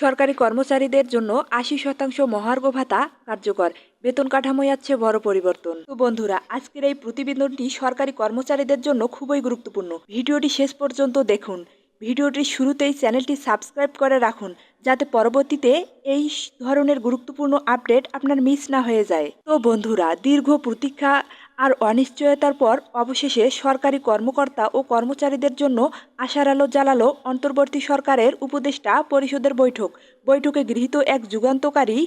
সরকারি কর্মচারীদের জন্য আশি শতাংশ মহার্ঘ ভাতা কার্যকর। বেতন কাঠামোয় আছে বড় পরিবর্তন। তো বন্ধুরা, আজকের এই প্রতিবেদনটি সরকারি কর্মচারীদের জন্য খুবই গুরুত্বপূর্ণ। ভিডিওটি শেষ পর্যন্ত দেখুন। ভিডিওটির শুরুতেই চ্যানেলটি সাবস্ক্রাইব করে রাখুন, যাতে পরবর্তীতে এই ধরনের গুরুত্বপূর্ণ আপডেট আপনার মিস না হয়ে যায়। তো বন্ধুরা, দীর্ঘ প্রতীক্ষা আর অনিশ্চয়তার পর অবশেষে সরকারি কর্মকর্তা ও কর্মচারীদের জন্য আশার আলো জ্বালালো অন্তর্বর্তী সরকারের উপদেষ্টা পরিষদের বৈঠক। বৈঠকে গৃহীত এক যুগান্তকারী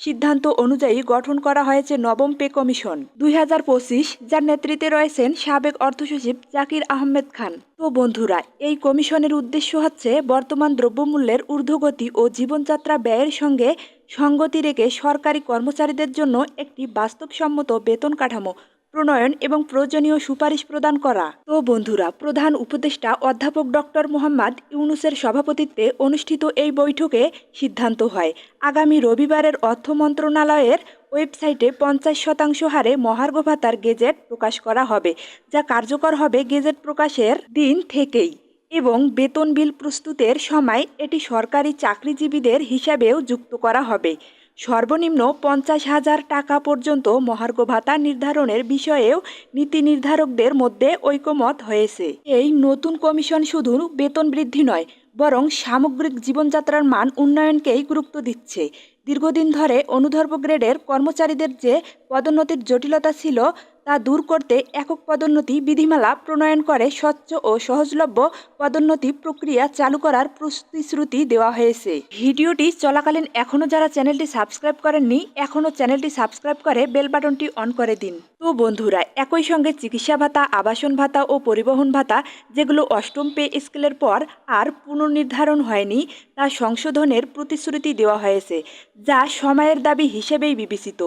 সিদ্ধান্ত অনুযায়ী গঠন করা হয়েছে নবম পে কমিশন। দুই হাজার পঁচিশ, যার নেতৃত্বে রয়েছেন সাবেক অর্থসচিব জাকির আহমেদ খান। তো বন্ধুরা, এই কমিশনের উদ্দেশ্য হচ্ছে বর্তমান দ্রব্যমূল্যের ঊর্ধ্বগতি ও জীবনযাত্রা ব্যয়ের সঙ্গে সঙ্গতি রেখে সরকারি কর্মচারীদের জন্য একটি বাস্তবসম্মত বেতন কাঠামো প্রণয়ন এবং প্রয়োজনীয় সুপারিশ প্রদান করা। তো বন্ধুরা, প্রধান উপদেষ্টা অধ্যাপক ডক্টর মোহাম্মদ ইউনুসের সভাপতিত্বে অনুষ্ঠিত এই বৈঠকে সিদ্ধান্ত হয়। আগামী রবিবারের অর্থ মন্ত্রণালয়ের ওয়েবসাইটে পঞ্চাশ শতাংশ হারে মহার্ঘ ভাতার গেজেট প্রকাশ করা হবে, যা কার্যকর হবে গেজেট প্রকাশের দিন থেকেই। এবং বেতন বিল প্রস্তুতের সময় এটি সরকারি চাকরিজীবীদের হিসাবেও যুক্ত করা হবে। সর্বনিম্ন পঞ্চাশ হাজার টাকা পর্যন্ত মহার্ঘ ভাতা নির্ধারণের বিষয়েও নীতি নির্ধারকদের মধ্যে ঐকমত হয়েছে। এই নতুন কমিশন শুধু বেতন বৃদ্ধি নয়, বরং সামগ্রিক জীবনযাত্রার মান উন্নয়নকেই গুরুত্ব দিচ্ছে। দীর্ঘদিন ধরে অনুধর্ব গ্রেডের কর্মচারীদের যে পদোন্নতির জটিলতা ছিল তা দূর করতে একক পদোন্নতি বিধিমালা প্রণয়ন করে স্বচ্ছ ও সহজলভ্য পদোন্নতি প্রক্রিয়া চালু করার প্রতিশ্রুতি দেওয়া হয়েছে। ভিডিওটি চলাকালীন এখনও যারা চ্যানেলটি সাবস্ক্রাইব করেননি, এখনও চ্যানেলটি সাবস্ক্রাইব করে বেল বাটনটি অন করে দিন। তো বন্ধুরা, একই সঙ্গে চিকিৎসা ভাতা, আবাসন ভাতা ও পরিবহন ভাতা, যেগুলো অষ্টম পে স্কেলের পর আর পুনর্নির্ধারণ হয়নি, তা সংশোধনের প্রতিশ্রুতি দেওয়া হয়েছে, যা সময়ের দাবি হিসেবেই বিবেচিত।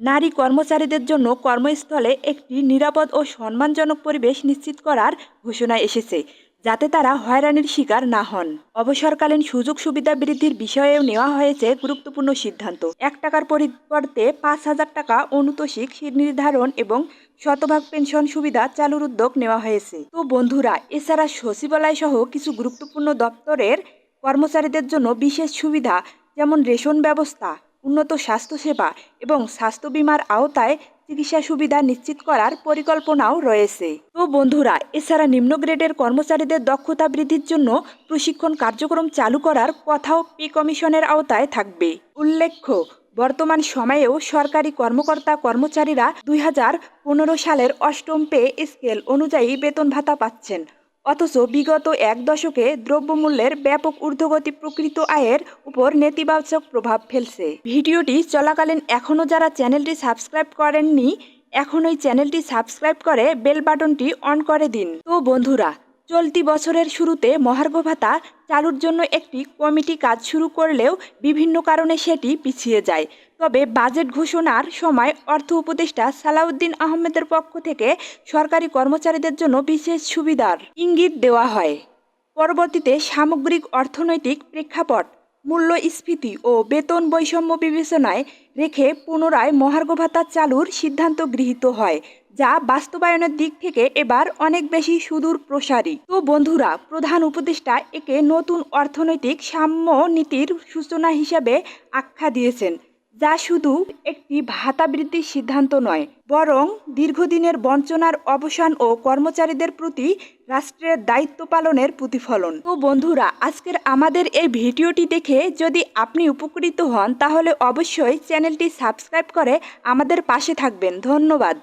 নারী কর্মচারীদের জন্য কর্মস্থলে একটি নিরাপদ ও সম্মানজনক পরিবেশ নিশ্চিত করার ঘোষণা এসেছে, যাতে তারা হয়রানির শিকার না হন। অবসরকালীন সুযোগ সুবিধা বৃদ্ধির বিষয়েও নেওয়া হয়েছে গুরুত্বপূর্ণ সিদ্ধান্ত। এক টাকার পরিবর্তে পাঁচ হাজার টাকা অনুতোষিক নির্ধারণ এবং শতভাগ পেনশন সুবিধা চালুর উদ্যোগ নেওয়া হয়েছে। তো বন্ধুরা, এছাড়া সচিবালয় সহ কিছু গুরুত্বপূর্ণ দপ্তরের কর্মচারীদের জন্য বিশেষ সুবিধা, যেমন রেশন ব্যবস্থা উন্নত স্বাস্থ্যসেবা এবং স্বাস্থ্য বিমার আওতায় চিকিৎসা সুবিধা নিশ্চিত করার পরিকল্পনাও রয়েছে। তো বন্ধুরা, এছাড়া নিম্ন গ্রেডের কর্মচারীদের দক্ষতা বৃদ্ধির জন্য প্রশিক্ষণ কার্যক্রম চালু করার কথাও পে কমিশনের আওতায় থাকবে। উল্লেখ্য, বর্তমান সময়েও সরকারি কর্মকর্তা কর্মচারীরা দুই হাজার পনেরো সালের অষ্টম পে স্কেল অনুযায়ী বেতন ভাতা পাচ্ছেন। অথচ বিগত এক দশকে দ্রব্যমূল্যের ব্যাপক ঊর্ধ্বগতি প্রকৃত আয়ের উপর নেতিবাচক প্রভাব ফেলছে। ভিডিওটি চলাকালীন এখনও যারা চ্যানেলটি সাবস্ক্রাইব করেননি এখনই চ্যানেলটি সাবস্ক্রাইব করে বেল বাটনটি অন করে দিন। তো বন্ধুরা চলতি বছরের শুরুতে মহার্ঘ ভাতা চালুর জন্য একটি কমিটি কাজ শুরু করলেও বিভিন্ন কারণে সেটি পিছিয়ে যায়। তবে বাজেট ঘোষণার সময় অর্থ উপদেষ্টা সালাউদ্দিন আহমেদের পক্ষ থেকে সরকারি কর্মচারীদের জন্য বিশেষ সুবিধার ইঙ্গিত দেওয়া হয়। পরবর্তীতে সামগ্রিক অর্থনৈতিক প্রেক্ষাপট মূল্যস্ফীতি ও বেতন বৈষম্য বিবেচনায় রেখে পুনরায় মহার্ঘ ভাতা চালুর সিদ্ধান্ত গৃহীত হয়, যা বাস্তবায়নের দিক থেকে এবার অনেক বেশি সুদূর প্রসারী। তো বন্ধুরা, প্রধান উপদেষ্টা একে নতুন অর্থনৈতিক সাম্য নীতির সূচনা হিসাবে আখ্যা দিয়েছেন। যা শুধু একটি ভাতা বৃদ্ধির সিদ্ধান্ত নয়, বরং দীর্ঘদিনের বঞ্চনার অবসান ও কর্মচারীদের প্রতি রাষ্ট্রের দায়িত্ব পালনের প্রতিফলন। তো বন্ধুরা, আজকের আমাদের এই ভিডিওটি দেখে যদি আপনি উপকৃত হন, তাহলে অবশ্যই চ্যানেলটি সাবস্ক্রাইব করে আমাদের পাশে থাকবেন। ধন্যবাদ।